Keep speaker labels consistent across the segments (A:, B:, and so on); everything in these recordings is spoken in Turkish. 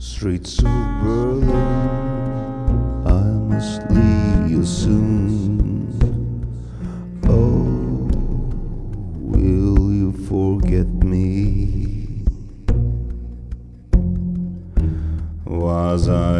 A: Streets of Berlin, I must leave you soon. Oh, will you forget me? Was I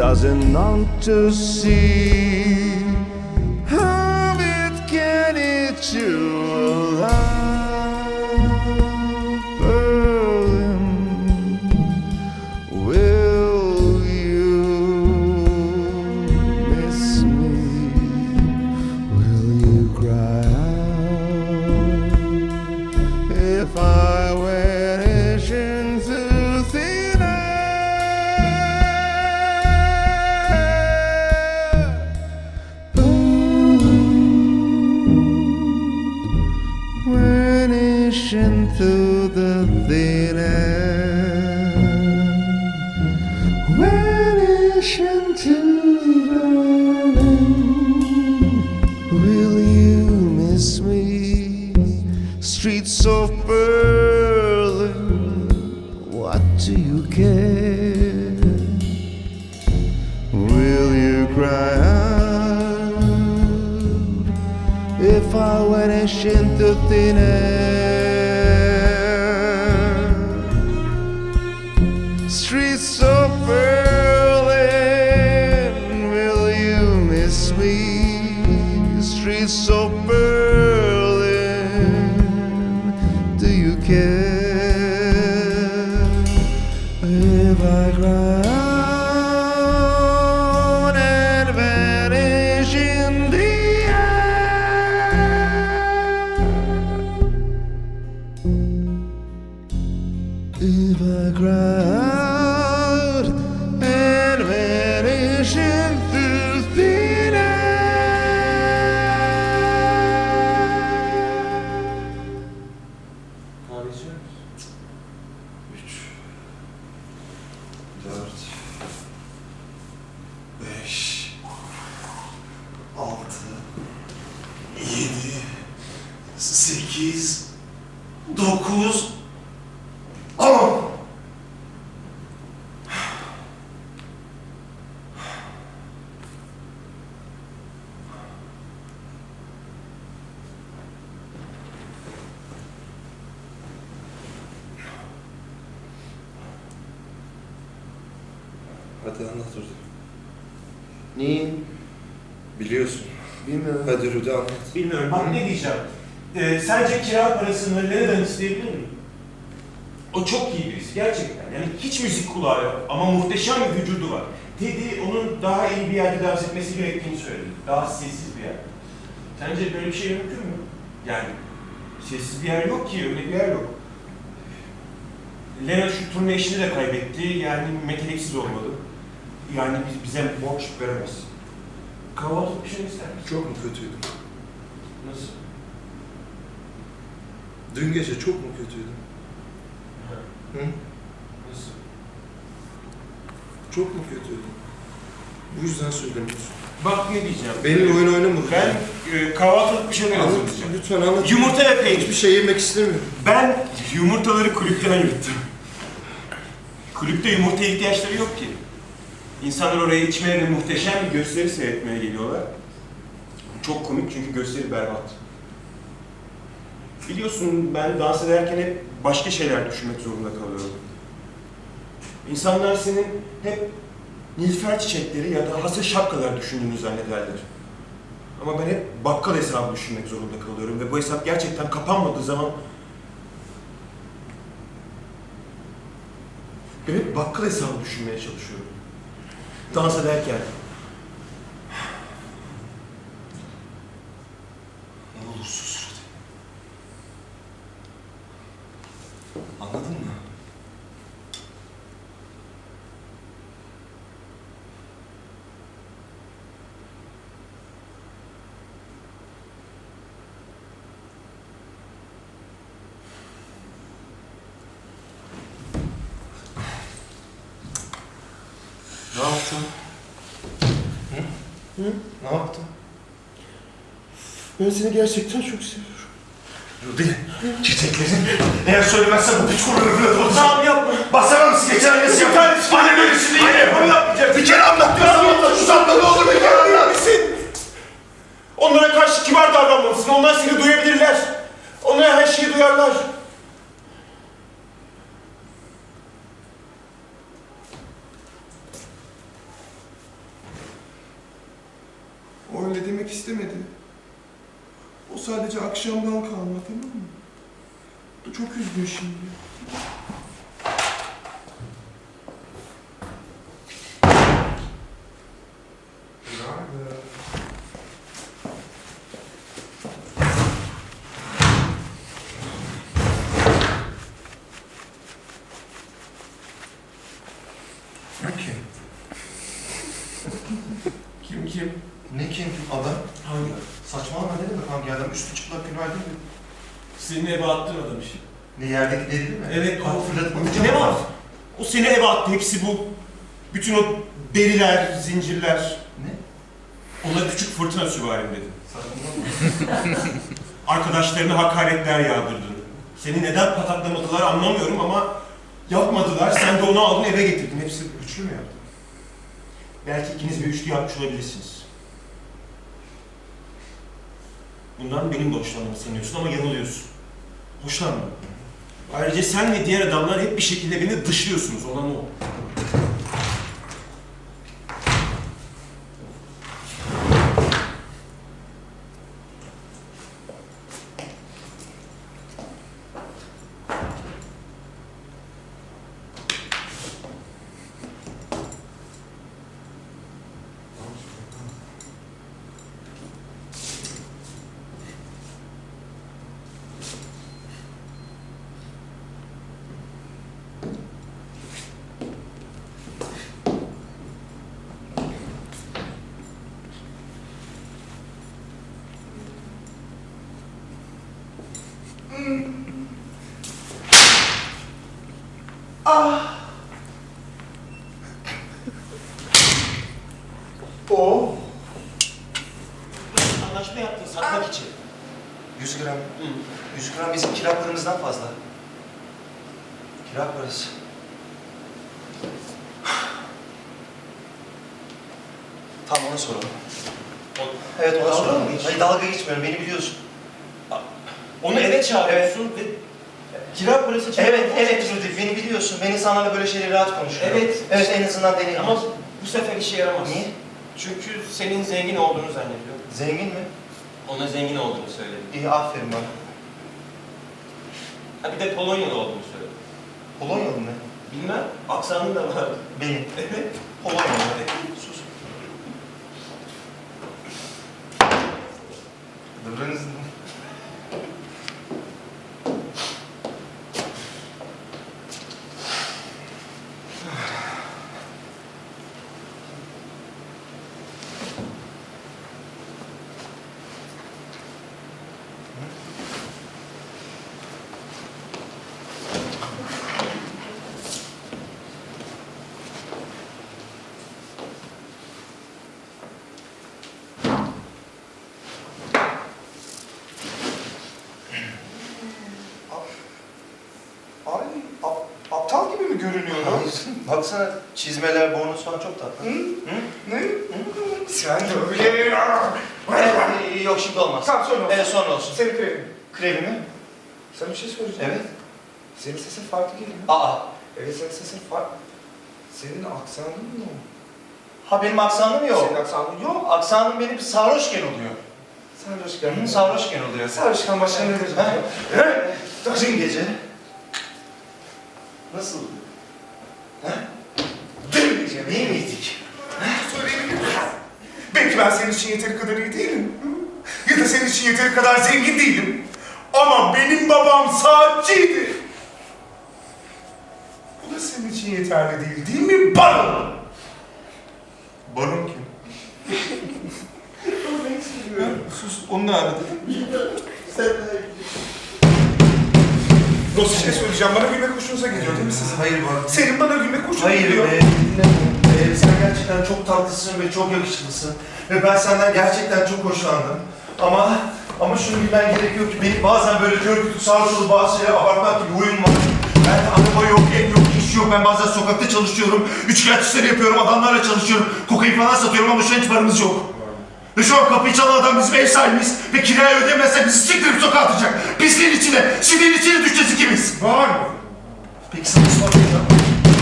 A: doesn't want to see
B: Hadi anlat Rüdü.
C: Neyi?
B: Biliyorsun.
C: Bilmiyorum.
B: Hadi Rüdü anlat.
D: Bilmiyorum. Bak ne diyeceğim. Ee, sence kira parasını nereden isteyebilir miyim? O çok iyi birisi gerçekten. Yani hiç müzik kulağı yok ama muhteşem bir vücudu var. Teddy onun daha iyi bir yerde dans etmesi gerektiğini söyledi. Daha sessiz bir yer. Sence böyle bir şey mümkün mü? Yani sessiz bir yer yok ki, öyle bir yer yok. Lena şu turne işini de kaybetti. Yani meteliksiz olmadı. Yani biz, bize borç veremez. Kahvaltılık bir şey ister misin?
B: Çok mu kötüydün?
D: Nasıl?
B: Dün gece çok mu kötüydün?
D: Ha,
B: Hı?
D: Nasıl?
B: Çok mu kötüydün? Bu yüzden söylemiyorsun.
D: Bak ne diyeceğim.
B: Benimle oyun oynama.
D: Ben e, kahvaltılık bir şeyler
B: Anlat,
D: hazırlayacağım.
B: lütfen anlat.
D: Yumurta ve peynir.
B: Hiçbir şey yemek istemiyorum.
D: Ben yumurtaları kulüpten yuttum. Kulüpte yumurtaya ihtiyaçları yok ki. İnsanlar oraya içmeye ve muhteşem bir gösteri seyretmeye geliyorlar. Çok komik çünkü gösteri berbat. Biliyorsun ben dans ederken hep başka şeyler düşünmek zorunda kalıyorum. İnsanlar senin hep nilüfer çiçekleri ya da hasır şapkalar düşündüğünü zannederler. Ama ben hep bakkal hesabı düşünmek zorunda kalıyorum ve bu hesap gerçekten kapanmadığı zaman ben hep bakkal hesabı düşünmeye çalışıyorum. Dans ederken.
B: Ne olur sus Rıdvan. Anladın mı? Ne yaptın? Hı? Hı? Ne yaptın?
D: Ben seni gerçekten çok seviyorum.
B: Rudy, çiçeklerin eğer söylemezsen bu piç kururum bile
D: Tamam yapma.
B: Basamam mısın? Geçen ay nasıl yaptın? Annem öylesini yine yapamı yapmayacak. Bir kere anlat diyorsun anlat. Şu saatte ne olur bir kere anlat.
D: Onlara karşı kibar davranmalısın. Onlar seni duyabilirler. Onlar her şeyi duyarlar.
E: O öyle demek istemedi. O sadece akşamdan kalma tamam mı? Da çok üzgün şimdi.
B: Kim?
E: Kim kim?
B: Ne kim? Adam?
D: Hangi?
B: Saçmalama ne demek hangi adam? Üstü çıplak günaydın mı?
D: Senin eve attığın adam işte.
B: Ne yerdeki deli mi?
D: Evet,
B: Kalk
D: o-
B: fırlatıp
D: Ne var? O seni eve attı. Hepsi bu. Bütün o deriler, zincirler.
B: Ne?
D: Ona küçük fırtına süvarim dedi.
B: Saçmalama.
D: Arkadaşlarına hakaretler yağdırdın. Seni neden pataklamadılar anlamıyorum ama yapmadılar. Sen de onu aldın eve getirdin. Hepsi
B: Üçlü mü yaptın?
D: Belki ikiniz bir üçlü yapmış olabilirsiniz. Bundan benim de hoşlandığımı sanıyorsun ama yanılıyorsun. Hoşlanmıyorum. Ayrıca sen ve diğer adamlar hep bir şekilde beni dışlıyorsunuz. Olan o.
B: O.
D: Anlaşma yaptın satmak için.
B: 100 gram. 100 gram bizim kira paramızdan fazla. Kira parası. Tam ona soralım. Evet ona
D: Dalga
B: soralım.
D: mı?
B: Hayır dalga geçmiyorum beni biliyorsun.
D: Onu eve çağırıyorsun ve kira parası için...
B: Evet evet Rudy beni biliyorsun. Ben insanlarla böyle şeyleri rahat konuşuyorum.
D: Evet.
B: Evet en azından deneyim.
D: Ama bu sefer işe yaramaz.
B: Niye?
D: Çünkü senin zengin olduğunu zannediyor.
B: Zengin mi?
D: Ona zengin olduğunu söyledi.
B: İyi aferin bana.
D: Ha bir de Polonyalı olduğunu söyledi.
B: Polonyalı mı?
D: Bilmem, aksanın da var.
B: Benim.
D: Evet.
B: Polonyalı. Sus. Durunuz. Çizmeler, bornoz falan çok tatlı.
E: Hı?
B: Hı?
E: Ne? Sen de öyle.
B: Ee, Yok şimdi olmaz.
E: Tamam sonra olsun.
B: Evet sonra olsun.
E: Senin krevin.
B: Krevi mi?
E: Sana bir şey soracağım.
B: Evet.
E: Senin sesin farklı geliyor.
B: Aa.
E: Evet senin sesin farklı. Senin aksanın mı o?
B: Ha benim aksanım yok.
C: Senin aksanın yok.
B: Aksanım benim sarhoşken oluyor.
C: Sarhoşken.
B: Hı, sarhoşken oluyor.
C: Sarhoşken başka nedir?
B: Ha? Dün gece.
C: Nasıl?
B: Miydik?
E: Söyleyebilir misin? Belki ben senin için yeteri kadar iyi değilim. Ya da senin için yeteri kadar zengin değilim. Ama benim babam saatçiydi. Bu da senin için yeterli değil, değil mi Baron? Baron kim? Sus, onu da aradı. Dost bir şey söyleyeceğim. Bana gülmek hoşunuza gidiyor değil mi sizin?
B: Hayır bak.
E: Senin bana gülmek hoşuna
B: Hayır
E: gidiyor.
B: be, dinle. Ee, sen gerçekten çok tatlısın ve çok yakışıklısın. Ve ben senden gerçekten çok hoşlandım. Ama ama şunu bilmen gerekiyor ki benim bazen böyle kör kütük sağa sola bazı şeyler abartmak gibi huyum var. Ben araba yok, ev yok, iş yok. Ben bazen sokakta çalışıyorum. Üçkağıt işleri yapıyorum, adamlarla çalışıyorum. Kokain falan satıyorum ama şu an hiç paramız yok. Ve şu an kapıyı çalan adam bizim ev sahibimiz. Ve kirayı ödemezsek bizi siktirip sokağa atacak. Pisliğin içine, şidenin içine düşeceğiz ikimiz.
E: Var mı?
B: Peki sana ispatlayacağım.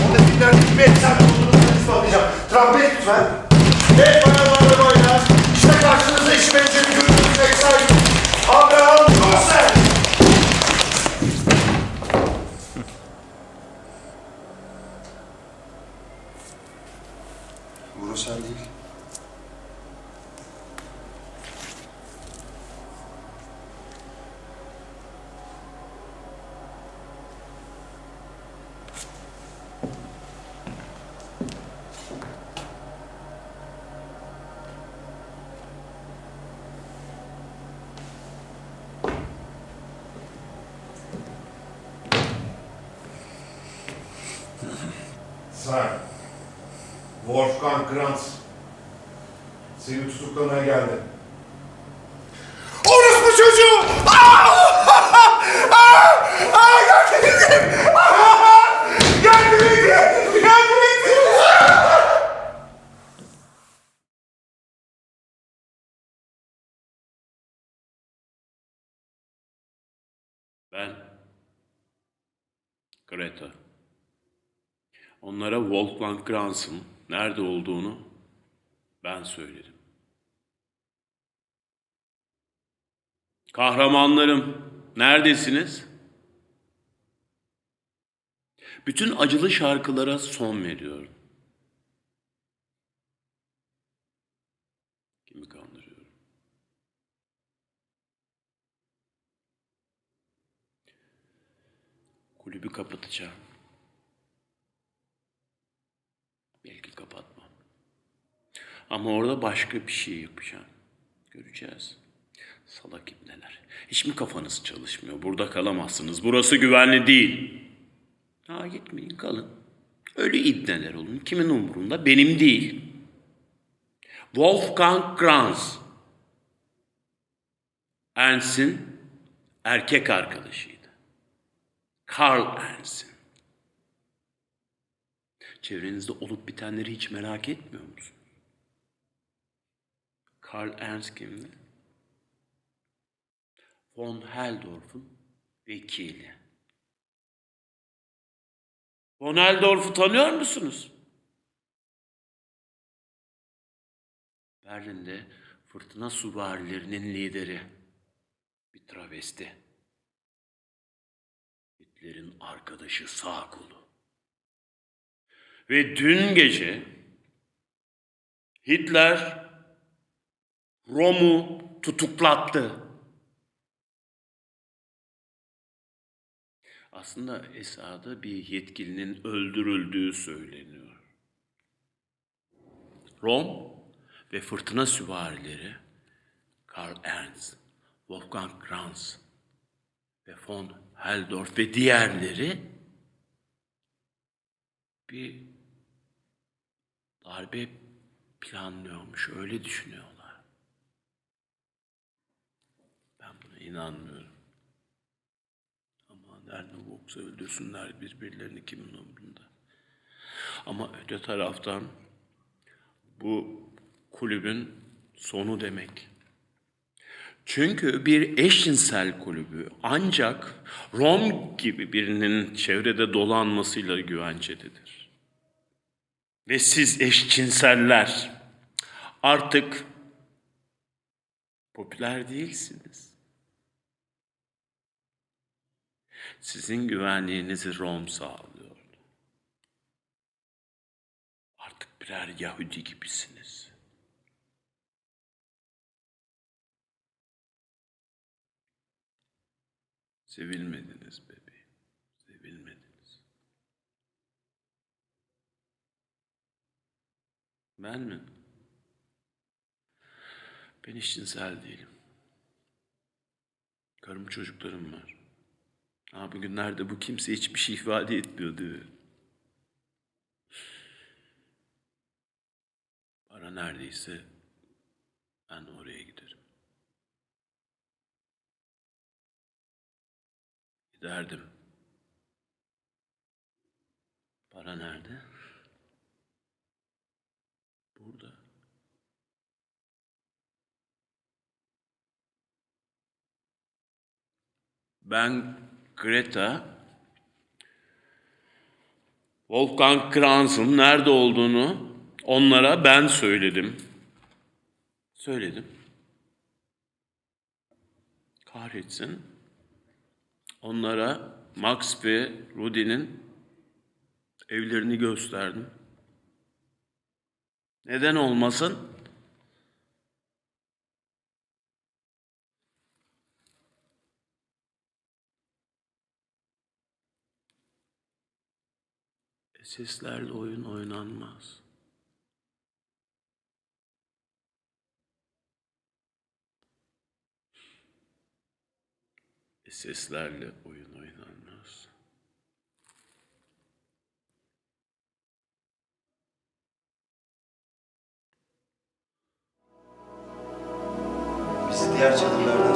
B: O da filmlerdeki bir efsane olduğunu sana ispatlayacağım. Trompet lütfen. Evet bayanlar ve baylar. İşte karşınızda işi benzeri görüntünüz ev sahibi. Abraham Korser.
C: Vuru sen değil.
F: Sen, Wolfgang Kranz, seni tutuklamaya geldi.
E: Orospu çocuğu! Aa! Aa! Aa! Yardım edin! Aa! Yardım edin! Yardım edin!
G: Ben Greta. Onlara Wolfgang Kranz'ın nerede olduğunu ben söyledim. Kahramanlarım, neredesiniz? Bütün acılı şarkılara son veriyorum. Kimi kandırıyorum? Kulübü kapatacağım. Belki kapatmam. Ama orada başka bir şey yapacağım. Göreceğiz. Salak ibneler. Hiç mi kafanız çalışmıyor? Burada kalamazsınız. Burası güvenli değil. Ha gitmeyin kalın. Öyle ibneler olun. Kimin umurunda? Benim değil. Wolfgang Kranz. Ernst'in erkek arkadaşıydı. Karl Ernst'in. Çevrenizde olup bitenleri hiç merak etmiyor musunuz? Karl Ernst kimdi? Von Heldorf'un vekili. Von Heldorf'u tanıyor musunuz? Berlin'de fırtına süvarilerinin lideri. Bir travesti. Hitler'in arkadaşı sağ kolu. Ve dün gece Hitler Rom'u tutuklattı. Aslında Esad'da bir yetkilinin öldürüldüğü söyleniyor. Rom ve fırtına süvarileri Karl Ernst, Wolfgang Kranz ve von Heldorf ve diğerleri bir darbe planlıyormuş, öyle düşünüyorlar. Ben buna inanmıyorum. Ama nerede boksa öldürsünler birbirlerini kimin umurunda. Ama öte taraftan bu kulübün sonu demek. Çünkü bir eşcinsel kulübü ancak Rom gibi birinin çevrede dolanmasıyla güvencededir. Ve siz eşcinseller artık popüler değilsiniz. Sizin güvenliğinizi Rom sağlıyor. Artık birer Yahudi gibisiniz. Sevilmediniz bebeğim. Sevilmediniz. Ben mi? Ben eşcinsel değilim. Karım çocuklarım var. Ha bugünlerde bu kimse hiçbir şey ifade etmiyor değil? Para neredeyse ben oraya giderim. Giderdim. Para nerede? Burada. Ben Greta Wolfgang Kranz'ın nerede olduğunu onlara ben söyledim. Söyledim. Kahretsin. Onlara Max ve Rudy'nin evlerini gösterdim. Neden olmasın? Seslerle oyun oynanmaz. Seslerle oyun oynanmaz.
C: Bizi diğer çadırlardan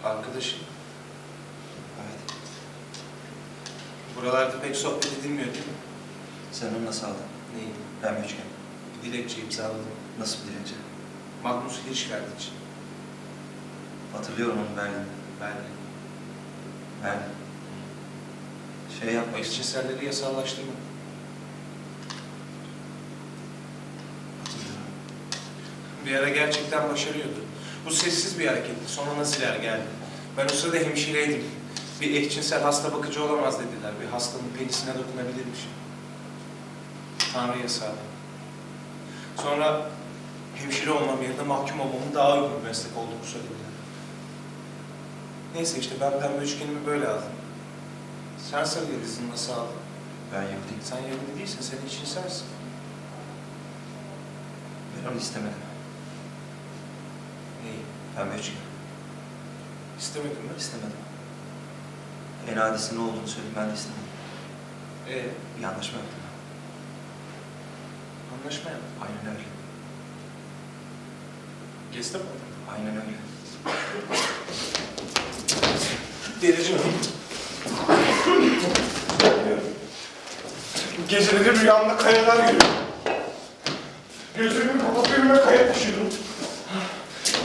C: İşte arkadaşın.
H: Evet.
C: Buralarda pek sohbet edilmiyor değil mi?
H: Sen onu nasıl aldın?
C: Neyi?
H: Ben üçgen.
C: Bir dilekçe imzaladım.
H: Nasıl bir dilekçe?
C: Magnus Hirschfeld için.
H: Hatırlıyorum onu Berlin.
C: Berlin.
H: Berlin. Şey yapmak için.
C: Eşcinselleri yasallaştırma.
H: Hatırlıyorum.
C: Bir ara gerçekten başarıyordu. Bu sessiz bir hareketti. Sonra naziler geldi. Ben o sırada hemşireydim. Bir eşcinsel hasta bakıcı olamaz dediler. Bir hastanın penisine dokunabilirmiş. Tanrı yasağı. Sonra hemşire olmam yerine mahkum olmamın daha uygun bir meslek olduğunu söylediler. Neyse işte ben pembe üçgenimi böyle aldım. Sen sarı nasıl aldın?
H: Ben Yahudiyim.
C: Sen Yahudi değilsin, sen eşcinselsin.
H: Ben onu istemedim. Ben üçgen.
C: İstemedin mi?
H: İstemedim. En adisi ne olduğunu söyledim ben de istemedim.
C: Ee,
H: Bir anlaşma yaptım ben.
C: anlaşma yap.
H: Aynen öyle.
C: Gestapo.
H: Aynen öyle.
E: Delici Geceleri rüyamda kayalar görüyorum. Gözlerimi kapatıyorum ve kaya düşüyorum.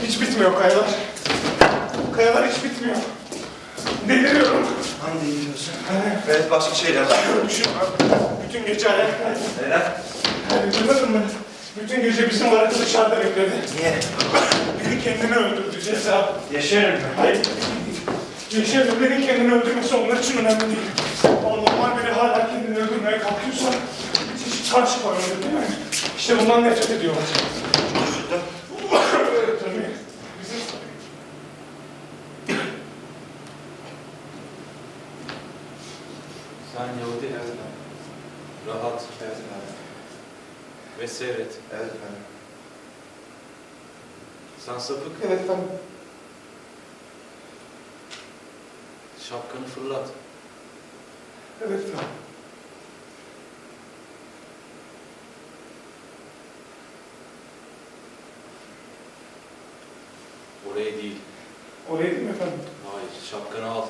E: Hiç bitmiyor kayalar. Kayalar hiç bitmiyor. Deliriyorum.
H: Hangi deliriyorsun? Evet başka şeyler var.
E: Düşün Bütün gece ayaktaydım.
H: Neden?
E: Yani duymadın mı? Bütün gece bizim var dışarıda bekledi.
H: Niye?
E: Biri kendini öldürdü ceza.
H: Yaşarım ben.
E: Hayır. Yaşayan birinin kendini öldürmesi onlar için önemli değil. Ama normal biri hala kendini öldürmeye kalkıyorsa hiç karşı koymadı değil mi? İşte bundan nefret ediyorlar.
H: Üzüldüm.
E: Tabii. Bizim
I: Sen Yahudi evet efendim. Rahat
H: Evet efendim.
I: ve seyret.
H: Evet efendim.
I: Sen sapık,
E: Evet efendim.
I: şapkanı fırlat.
E: Evet efendim.
I: Oraya değil.
E: Oraya değil mi efendim?
I: Hayır, şapkanı al.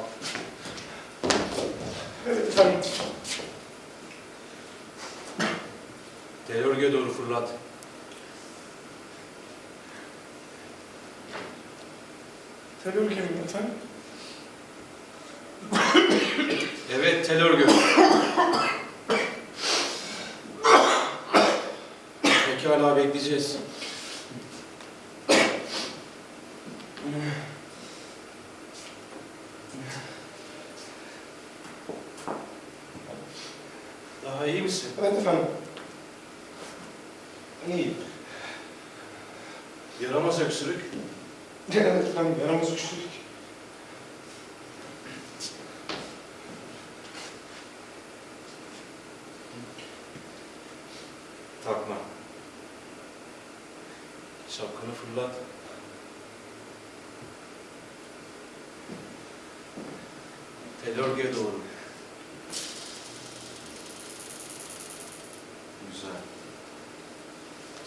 E: Evet efendim.
I: Tel fırlat.
E: Terör gemim efendim.
I: Evet, tel örgü. Pekala bekleyeceğiz. Daha iyi misin?
E: Evet efendim.
I: İyi. Yaramaz öksürük.
E: Evet efendim. Yaramaz güçlülük.
I: Takma. Şapkanı fırlat. Tel örgüye doğru. Güzel.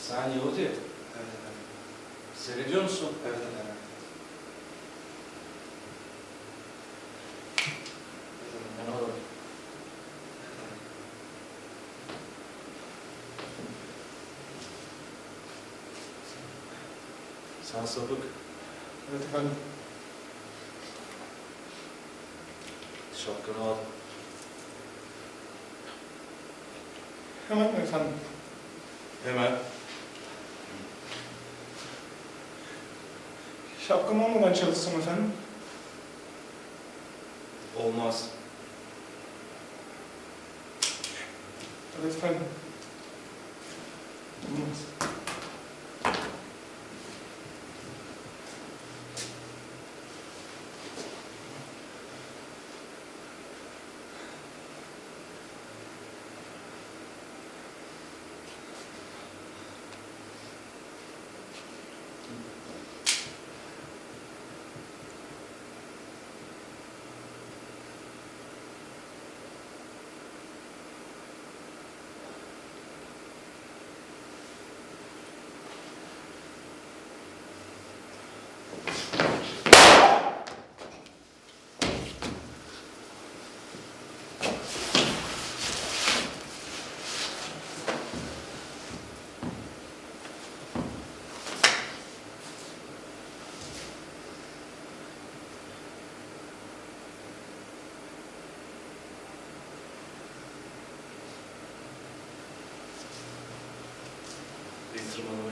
I: Sen Yahudi.
H: Evet efendim.
I: Seyrediyor musun?
H: Evet
I: alalım. Sen sapık.
E: Evet efendim.
I: Şapkanı al.
E: Hemen efendim?
I: Hemen.
E: Şapkam olmadan çalışsam efendim.
I: Olmaz.
E: Evet efendim.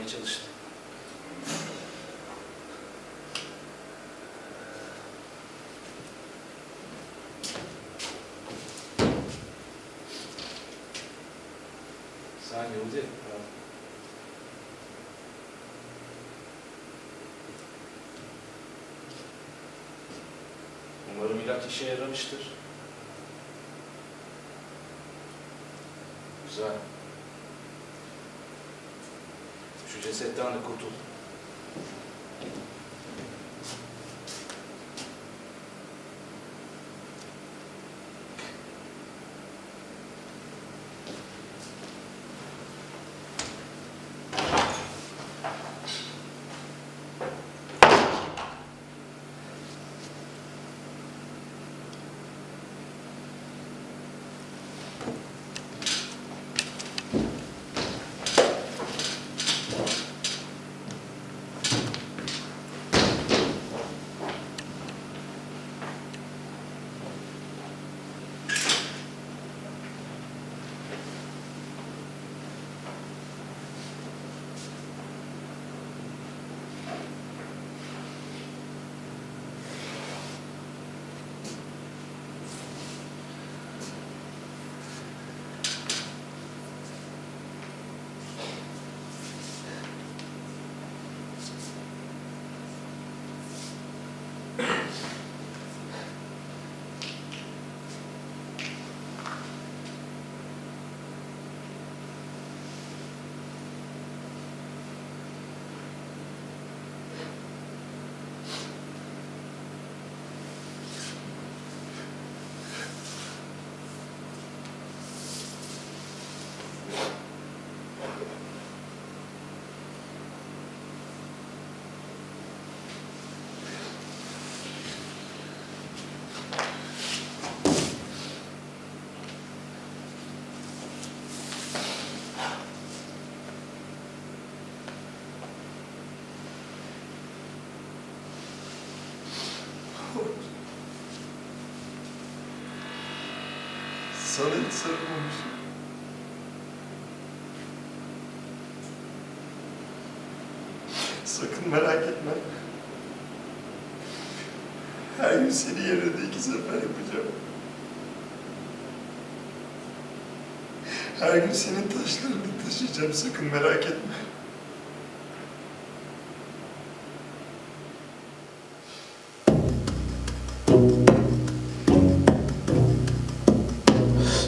I: Tırmalamaya çalıştı. Sen Yahudi. Umarım ilaç işe yaramıştır. Güzel. Şu cesetten de kurtul.
J: Sana hiç sarılmamışım. Sakın merak etme. Her gün seni yerine iki sefer yapacağım. Her gün senin taşlarını taşıyacağım. Sakın merak etme.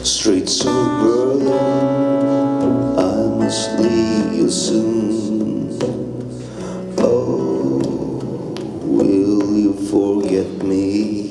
A: Streets of Berlin, I must leave you soon. Oh, will you forget me?